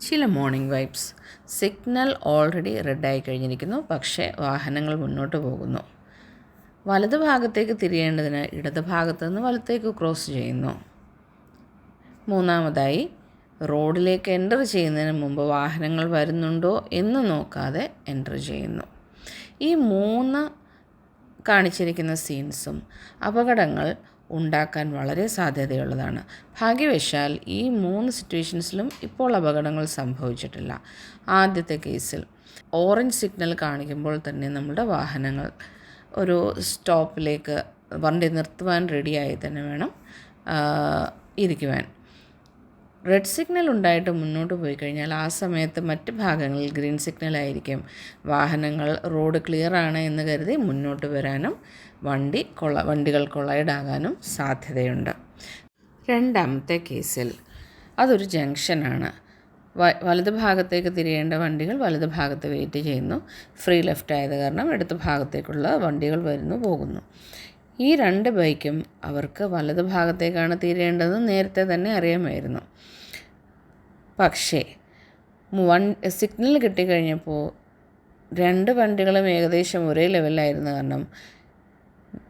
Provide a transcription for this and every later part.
ചില morning vibes. Signal already റെഡായി കഴിഞ്ഞിരിക്കുന്നു. പക്ഷേ വാഹനങ്ങൾ മുന്നോട്ട് പോകുന്നു. വലത് ഭാഗത്തേക്ക് തിരിയേണ്ടതിന് ഇടത് ഭാഗത്ത് നിന്ന് വലത്തേക്ക് ക്രോസ് ചെയ്യുന്നു. മൂന്നാമതായി റോഡിലേക്ക് എന്റർ ചെയ്യുന്നതിന് മുമ്പ് വാഹനങ്ങൾ വരുന്നുണ്ടോ എന്ന് നോക്കാതെ എന്റർ ചെയ്യുന്നു. ഈ മൂന്ന് കാണിച്ചിരിക്കുന്ന സീൻസും അപകടങ്ങൾ ഉണ്ടാക്കാൻ വളരെ സാധ്യതയുള്ളതാണ്. ഭാഗ്യവശാൽ ഈ മൂന്ന് സിറ്റുവേഷൻസിലും ഇപ്പോൾ അപകടങ്ങൾ സംഭവിച്ചിട്ടില്ല. ആദ്യത്തെ കേസിൽ ഓറഞ്ച് സിഗ്നൽ കാണിക്കുമ്പോൾ തന്നെ നമ്മുടെ വാഹനങ്ങൾ ഒരു സ്റ്റോപ്പിലേക്ക് വണ്ടി നിർത്തുവാൻ റെഡിയായി തന്നെ വേണം ഇരിക്കുവാൻ. റെഡ് സിഗ്നൽ ഉണ്ടായിട്ട് മുന്നോട്ട് പോയി കഴിഞ്ഞാൽ ആ സമയത്ത് മറ്റ് ഭാഗങ്ങളിൽ ഗ്രീൻ സിഗ്നൽ ആയിരിക്കും. വാഹനങ്ങൾ റോഡ് ക്ലിയർ ആണ് എന്ന് കരുതി മുന്നോട്ട് വരാനും വണ്ടി കൊള വണ്ടികൾ കൊളൈഡാകാനും സാധ്യതയുണ്ട്. രണ്ടാമത്തെ കേസിൽ അതൊരു ജംഗ്ഷനാണ് വ വലത് ഭാഗത്തേക്ക് തിരിയേണ്ട വണ്ടികൾ വലത് ഭാഗത്ത് വെയിറ്റ് ചെയ്യുന്നു. ഫ്രീ ലെഫ്റ്റ് ആയത് കാരണം ഇടത് ഭാഗത്തേക്കുള്ള വണ്ടികൾ വരുന്നു പോകുന്നു. ഈ രണ്ട് ബൈക്കും അവർക്ക് വലത് ഭാഗത്തേക്കാണ് തിരിയേണ്ടതെന്ന് നേരത്തെ തന്നെ അറിയാമായിരുന്നു. പക്ഷേ വൺ സിഗ്നൽ കിട്ടിക്കഴിഞ്ഞപ്പോൾ രണ്ട് വണ്ടികളും ഏകദേശം ഒരേ ലെവലിലായിരുന്നു. കാരണം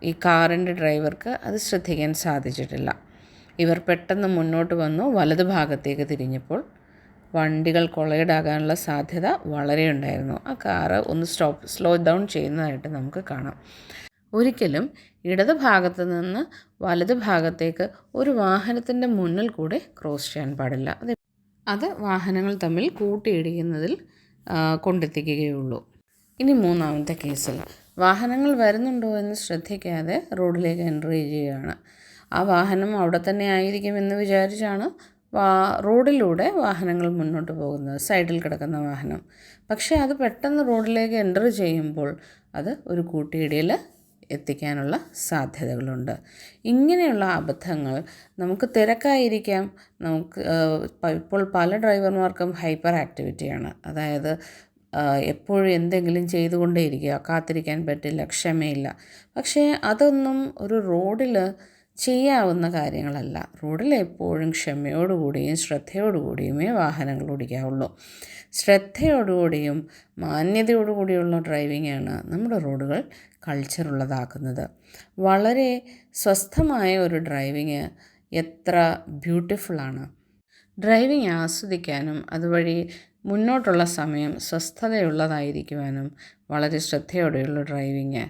ഈ കാറിന്റെ ഡ്രൈവർക്ക് അത് ശ്രദ്ധിക്കാൻ സാധിച്ചിട്ടില്ല. ഇവർ പെട്ടെന്ന് മുന്നോട്ട് വന്നു വലത് ഭാഗത്തേക്ക് തിരിഞ്ഞപ്പോൾ വണ്ടികൾ കൊള്ളയിടാകാനുള്ള സാധ്യത വളരെ ഉണ്ടായിരുന്നു. ആ കാറ് ഒന്ന് സ്റ്റോപ്പ് സ്ലോ ഡൗൺ ചെയ്യുന്നതായിട്ട് നമുക്ക് കാണാം. ഒരിക്കലും ഇടത് ഭാഗത്ത് നിന്ന് വലത് ഭാഗത്തേക്ക് ഒരു വാഹനത്തിന്റെ മുന്നിൽ കൂടെ ക്രോസ് ചെയ്യാൻ പാടില്ല. അത് അത് വാഹനങ്ങൾ തമ്മിൽ കൂട്ടിയിടിക്കുന്നതിൽ കൊണ്ടെത്തിക്കുകയുള്ളൂ. ഇനി മൂന്നാമത്തെ കേസിൽ. വാഹനങ്ങൾ വരുന്നുണ്ടോ എന്ന് ശ്രദ്ധിക്കാതെ റോഡിലേക്ക് എന്റർ ചെയ്യുകയാണ്. ആ വാഹനം അവിടെ തന്നെ ആയിരിക്കുമെന്ന് വിചാരിച്ചാണ് വാ റോഡിലൂടെ വാഹനങ്ങൾ മുന്നോട്ട് പോകുന്നത് സൈഡിൽ കിടക്കുന്ന വാഹനം. പക്ഷേ അത് പെട്ടെന്ന് റോഡിലേക്ക് എന്റർ ചെയ്യുമ്പോൾ അത് ഒരു കൂട്ടിയിടിയിൽ എത്തിക്കാനുള്ള സാധ്യതകളുണ്ട്. ഇങ്ങനെയുള്ള അബദ്ധങ്ങൾ നമുക്ക് തിരക്കായിരിക്കാം. നമുക്ക് ഇപ്പോൾ പല ഡ്രൈവർമാർക്കും ഹൈപ്പർ ആക്ടിവിറ്റിയാണ്. അതായത് എപ്പോഴും എന്തെങ്കിലും ചെയ്തുകൊണ്ടേയിരിക്കുക. കാത്തിരിക്കാൻ പറ്റില്ല ക്ഷമയില്ല. പക്ഷേ അതൊന്നും ഒരു റോഡിൽ ചെയ്യാവുന്ന കാര്യങ്ങളല്ല. റോഡിൽ എപ്പോഴും ക്ഷമയോടുകൂടിയും ശ്രദ്ധയോടുകൂടിയുമേ വാഹനങ്ങൾ ഓടിക്കാവുള്ളൂ. ശ്രദ്ധയോടുകൂടിയും മാന്യതയോടുകൂടിയുള്ള ഡ്രൈവിങ്ങാണ് നമ്മുടെ റോഡുകൾ കൾച്ചറുള്ളതാക്കുന്നത്. വളരെ സ്വസ്ഥമായ ഒരു ഡ്രൈവിങ് എത്ര ബ്യൂട്ടിഫുള്ളാണ്. ഡ്രൈവിംഗ് ആസ്വദിക്കാനും അതുവഴി മുന്നോട്ടുള്ള സമയം സ്വസ്ഥതയുള്ളതായിരിക്കുവാനും വളരെ ശ്രദ്ധയോടെയുള്ള ഡ്രൈവിങ്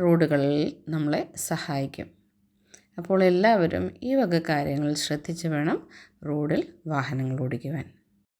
റോഡുകളിൽ നമ്മളെ സഹായിക്കും. അപ്പോൾ എല്ലാവരും ഈ വക കാര്യങ്ങൾ ശ്രദ്ധിച്ച് വേണം റോഡിൽ വാഹനങ്ങൾ ഓടിക്കുവാൻ.